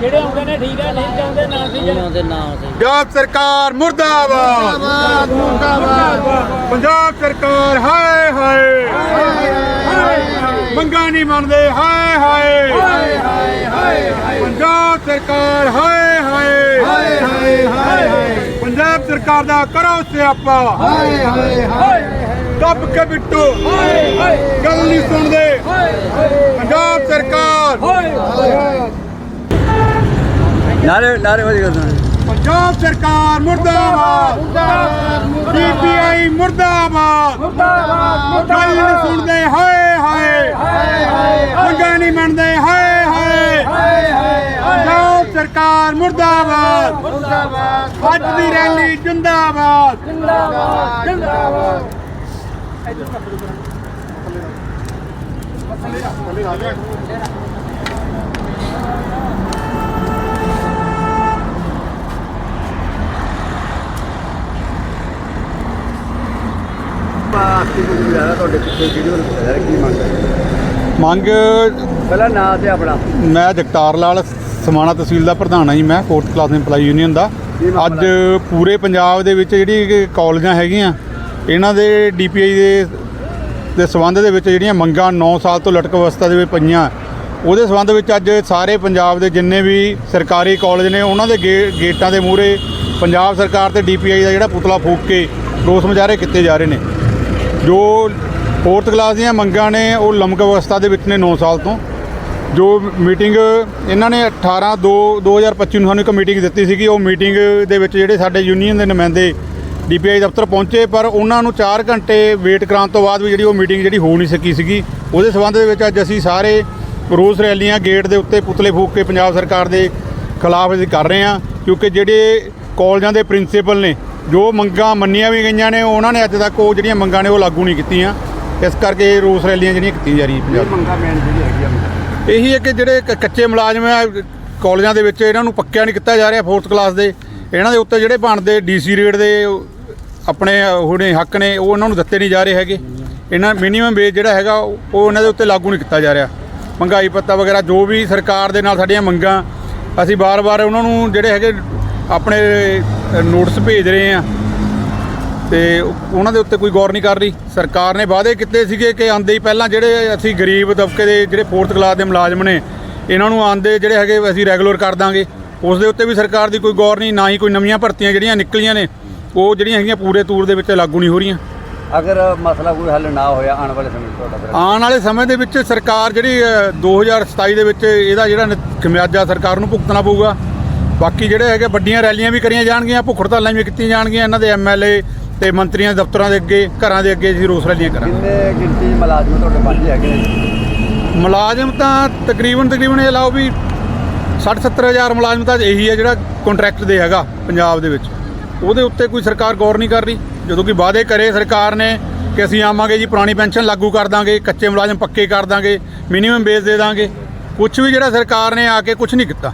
ਜਿਹੜੇ ਆਉਂਦੇ ਨੇ ਠੀਕ ਹੈ ਨਹੀਂ ਚਾਹੁੰਦੇ ਨਾ ਸੀ ਉਹਨਾਂ ਦੇ ਨਾਮ ਤੇ ਪੰਜਾਬ ਸਰਕਾਰ ਮੁਰਦਾਬਾਦ। ਪੰਜਾਬ ਸਰਕਾਰ ਹਾਏ ਹਾਏ। ਮੰਗਾ ਨਹੀਂ ਮੰਨਦੇ ਹਾਏ ਹਾਏ। ਪੰਜਾਬ ਸਰਕਾਰ ਹਾਏ ਹਾਏ। ਪੰਜਾਬ ਸਰਕਾਰ ਦਾ ਕਰੋ ਸਿਆਪਾ। ਦੱਬ ਕੇ ਬਿੱਟੂ। ਗੱਲ ਨਹੀਂ ਸੁਣਦੇ। ਪੰਜਾਬ ਸਰਕਾਰ ਨਾਰੇ ਨਾਰੇ ਵਜੀ ਕਰਦੇ ਪੰਜਾਬ ਸਰਕਾਰ ਮੁਰਦਾਬਾਦ। ਸੀਪੀਆਈ ਮੁਰਦਾਬਾਦ। ਮੁਰਦਾਬਾਦ ਗੱਲ ਨਹੀਂ ਸੁਣਦੇ ਹਾਏ ਹਾਏ। ਮੰਗਾਂ ਨਹੀਂ ਮੰਨਦੇ ਹਾਏ ਹਾਏ। ਪੰਜਾਬ ਸਰਕਾਰ ਮੁਰਦਾਬਾਦ। ਅੱਜ ਦੀ ਰੈਲੀ ਜਿੰਦਾਬਾਦ। ਤੁਹਾਡੇ ਪਿੱਛੇ ਵੀਡੀਓ ਨੂੰ ਕੀ ਮੰਗ ਮੰਗ ਪਹਿਲਾਂ ਨਾਂ ਤੇ ਆਪਣਾ। ਮੈਂ ਜਗਤਾਰ ਲਾਲ ਸਮਾਣਾ ਤਹਿਸੀਲ ਦਾ ਪ੍ਰਧਾਨ ਹਾਂ ਜੀ ਮੈਂ ਫੋਰਥ ਕਲਾਸ ਇੰਪਲਾਈ ਯੂਨੀਅਨ ਦਾ। ਅੱਜ ਪੂਰੇ ਪੰਜਾਬ ਦੇ ਵਿੱਚ ਜਿਹੜੀ ਕਾਲਜਾਂ ਹੈਗੀਆਂ ਇਹਨਾਂ ਦੇ ਡੀਪੀਆਈ ਦੇ ਦੇ ਸਬੰਧ ਦੇ ਵਿੱਚ ਜਿਹੜੀਆਂ ਮੰਗਾਂ 9 ਸਾਲ ਤੋਂ ਲਟਕ ਅਵਸਥਾ ਦੇ ਵਿੱਚ ਪਈਆਂ ਉਹਦੇ ਸਬੰਧ ਵਿੱਚ ਅੱਜ ਸਾਰੇ ਪੰਜਾਬ ਦੇ ਜਿੰਨੇ ਵੀ ਸਰਕਾਰੀ ਕਾਲਜ ਨੇ ਉਹਨਾਂ ਦੇ ਗੇਟਾਂ ਦੇ ਮੂਹਰੇ ਪੰਜਾਬ ਸਰਕਾਰ ਤੇ ਡੀਪੀਆਈ ਦਾ ਜਿਹੜਾ ਪੁਤਲਾ ਫੂਕ ਕੇ ਰੋਸ ਮੁਜ਼ਾਹਰੇ ਕੀਤੇ ਜਾ ਰਹੇ ਨੇ। ਜੋ ਫੋਰਥ ਕਲਾਸ ਦੀਆਂ ਮੰਗਾਂ ਨੇ ਉਹ ਲੰਮਕ ਅਵਸਥਾ ਦੇ ਵਿੱਚ ਨੇ 9 ਸਾਲ ਤੋਂ। ਜੋ ਮੀਟਿੰਗ ਇਹਨਾਂ ਨੇ 18 2 2025 ਨੂੰ ਸਾਨੂੰ ਇੱਕ ਮੀਟਿੰਗ ਦਿੱਤੀ ਸੀਗੀ। ਉਹ ਮੀਟਿੰਗ ਦੇ ਵਿੱਚ ਜਿਹੜੇ ਸਾਡੇ ਯੂਨੀਅਨ ਦੇ ਨੁਮਾਇੰਦੇ ਡੀਪੀਆਈ ਦਫ਼ਤਰ ਪਹੁੰਚੇ, ਪਰ ਉਹਨਾਂ ਨੂੰ 4 ਘੰਟੇ ਵੇਟ ਕਰਾਉਣ ਤੋਂ ਬਾਅਦ ਵੀ ਜਿਹੜੀ ਉਹ ਮੀਟਿੰਗ ਜਿਹੜੀ ਹੋ ਨਹੀਂ ਸਕੀ ਸੀਗੀ। ਉਹਦੇ ਸਬੰਧ ਦੇ ਵਿੱਚ ਅੱਜ ਅਸੀਂ ਸਾਰੇ ਰੋਸ ਰੈਲੀਆਂ ਗੇਟ ਦੇ ਉੱਤੇ ਪੁਤਲੇ ਫੂਕ ਕੇ ਪੰਜਾਬ ਸਰਕਾਰ ਦੇ ਖਿਲਾਫ ਅਸੀਂ ਕਰ ਰਹੇ ਹਾਂ, ਕਿਉਂਕਿ ਜਿਹੜੇ ਕਾਲਜਾਂ ਦੇ ਪ੍ਰਿੰਸੀਪਲ ਨੇ ਜੋ ਮੰਗਾਂ ਮੰਨੀਆਂ ਵੀ ਗਈਆਂ ਨੇ ਉਹਨਾਂ ਨੇ ਅੱਜ ਤੱਕ ਉਹ ਜਿਹੜੀਆਂ ਮੰਗਾਂ ਨੇ ਉਹ ਲਾਗੂ ਨਹੀਂ ਕੀਤੀਆਂ। ਇਸ ਕਰਕੇ ਇਹ ਰੋਸ ਰੈਲੀਆਂ ਜਿਹੜੀਆਂ ਕੀਤੀਆਂ ਜਾ ਰਹੀਆਂ ਪੰਜਾਬ। ਮੰਗਾ ਮੇਨ ਜਿਹੜੀ ਹੈਗੀ ਆ ਇਹੀ ਹੈ ਕਿ ਜਿਹੜੇ ਕੱਚੇ ਮੁਲਾਜ਼ਮ ਆ ਕਾਲਜਾਂ ਦੇ ਵਿੱਚ ਇਹਨਾਂ ਨੂੰ ਪੱਕਿਆ ਨਹੀਂ ਕੀਤਾ ਜਾ ਰਿਹਾ ਫੋਰਥ ਕਲਾਸ ਦੇ। ਇਹਨਾਂ ਦੇ ਉੱਤੇ ਜਿਹੜੇ ਬਣਦੇ ਡੀਸੀ ਰੇਟ ਦੇ ਆਪਣੇ ਹੁਣੇ ਹੱਕ ਨੇ ਉਹ ਉਹਨਾਂ ਨੂੰ ਦਿੱਤੇ ਨਹੀਂ ਜਾ ਰਹੇ ਹੈਗੇ। ਇਹਨਾਂ ਮਿਨੀਮਮ ਵੇਜ ਜਿਹੜਾ ਹੈਗਾ ਉਹ ਇਹਨਾਂ ਦੇ ਉੱਤੇ ਲਾਗੂ ਨਹੀਂ ਕੀਤਾ ਜਾ ਰਿਹਾ। ਮਹਿੰਗਾਈ ਭੱਤਾ ਵਗੈਰਾ ਜੋ ਵੀ ਸਰਕਾਰ ਦੇ ਨਾਲ ਸਾਡੀਆਂ ਮੰਗਾਂ ਅਸੀਂ ਬਾਰ-ਬਾਰ ਉਹਨਾਂ ਨੂੰ ਜਿਹੜੇ ਹੈਗੇ ਆਪਣੇ ਨੋਟਿਸ ਭੇਜ ਰਹੇ ਆ ਤੇ ਉਹਨਾਂ ਦੇ ਉੱਤੇ ਕੋਈ ਗੌਰ ਨਹੀਂ ਕਰ ਰਹੀ। ਸਰਕਾਰ ਨੇ ਵਾਅਦੇ ਕੀਤੇ ਸੀਗੇ ਕਿ ਆਂਦੇ ਹੀ ਪਹਿਲਾਂ ਜਿਹੜੇ ਅਸੀਂ ਗਰੀਬ ਤਬਕੇ ਦੇ ਜਿਹੜੇ ਫੋਰਥ ਕਲਾਸ ਦੇ ਮੁਲਾਜ਼ਮ ਨੇ ਇਹਨਾਂ ਨੂੰ ਆਂਦੇ ਜਿਹੜੇ ਹੈਗੇ ਅਸੀਂ ਰੈਗੂਲਰ ਕਰ ਦਾਂਗੇ। ਉਸ ਦੇ ਉੱਤੇ ਵੀ ਸਰਕਾਰ ਦੀ ਕੋਈ ਗੌਰ ਨਹੀਂ ਨਾ ਹੀ ਕੋਈ ਨਵੀਆਂ ਭਰਤੀਆਂ ਜਿਹੜੀਆਂ ਨਿਕਲੀਆਂ ਨੇ ਉਹ ਜਿਹੜੀਆਂ ਹੈਗੀਆਂ ਪੂਰੇ ਤੂਰ ਦੇ ਵਿੱਚ ਲਾਗੂ ਨਹੀਂ ਹੋ ਰਹੀਆਂ। ਅਗਰ ਮਸਲਾ ਕੋਈ ਹੱਲ ਨਾ ਹੋਇਆ ਆਉਣ ਵਾਲੇ ਸਮੇਂ ਤੁਹਾਡਾ ਆਉਣ ਵਾਲੇ ਸਮੇਂ ਦੇ ਵਿੱਚ ਸਰਕਾਰ ਜਿਹੜੀ ਅ, 2027 ਦੇ ਵਿੱਚ ਇਹਦਾ ਜਿਹੜਾ ਖਮਿਆਜਾ ਸਰਕਾਰ ਨੂੰ ਭੁਗਤਣਾ ਪਊਗਾ। ਬਾਕੀ ਜਿਹੜੇ ਹੈਗੇ ਵੱਡੀਆਂ ਰੈਲੀਆਂ ਵੀ ਕਰੀਆਂ ਜਾਣਗੀਆਂ ਭੁੱਖ ਹੜਤਾਲਾਂ ਵੀ ਕੀਤੀਆਂ ਜਾਣਗੀਆਂ ਇਹਨਾਂ ਦੇ ਐਮਐਲਏ ਤੇ ਮੰਤਰੀਆਂ ਦੇ ਦਫ਼ਤਰਾਂ ਦੇ ਅੱਗੇ ਘਰਾਂ ਦੇ ਅੱਗੇ ਅਸੀਂ ਰੋਸ ਰੈਲੀਆਂ ਕਰਾਂਗੇ। ਕਿੰਨੇ ਗਿਣਤੀ ਮੁਲਾਜ਼ਮ ਤੁਹਾਡੇ ਪੰਜ ਹੈਗੇ ਨੇ? ਮੁਲਾਜ਼ਮ ਤਾਂ ਤਕਰੀਬਨ ਤਕਰੀਬਨ ਇਹ ਲਾਓ ਵੀ 60 70 ਹਜ਼ਾਰ ਮੁਲਾਜ਼ਮ ਤਾਂ ਇਹੀ ਹੈ ਜਿਹੜਾ ਕੰਟਰੈਕਟ ਦੇ ਹੈਗਾ ਪੰਜਾਬ ਦੇ ਵਿੱਚ। ਉਹਦੇ ਉੱਤੇ ਕੋਈ ਸਰਕਾਰ ਗੌਰ ਨਹੀਂ ਕਰ ਰਹੀ। ਜਦੋਂ ਕਿ ਵਾਅਦੇ ਕਰੇ ਸਰਕਾਰ ਨੇ ਕਿ ਅਸੀਂ ਆਵਾਂਗੇ ਜੀ ਪੁਰਾਣੀ ਪੈਨਸ਼ਨ ਲਾਗੂ ਕਰ ਦਾਂਗੇ ਕੱਚੇ ਮੁਲਾਜ਼ਮ ਪੱਕੇ ਕਰ ਦਾਂਗੇ ਮਿਨੀਮਮ ਵੇਜ ਦੇ ਦਾਂਗੇ। ਕੁਝ ਵੀ ਜਿਹੜਾ ਸਰਕਾਰ ਨੇ ਆ ਕੇ ਕੁਝ ਨਹੀਂ ਕੀਤਾ।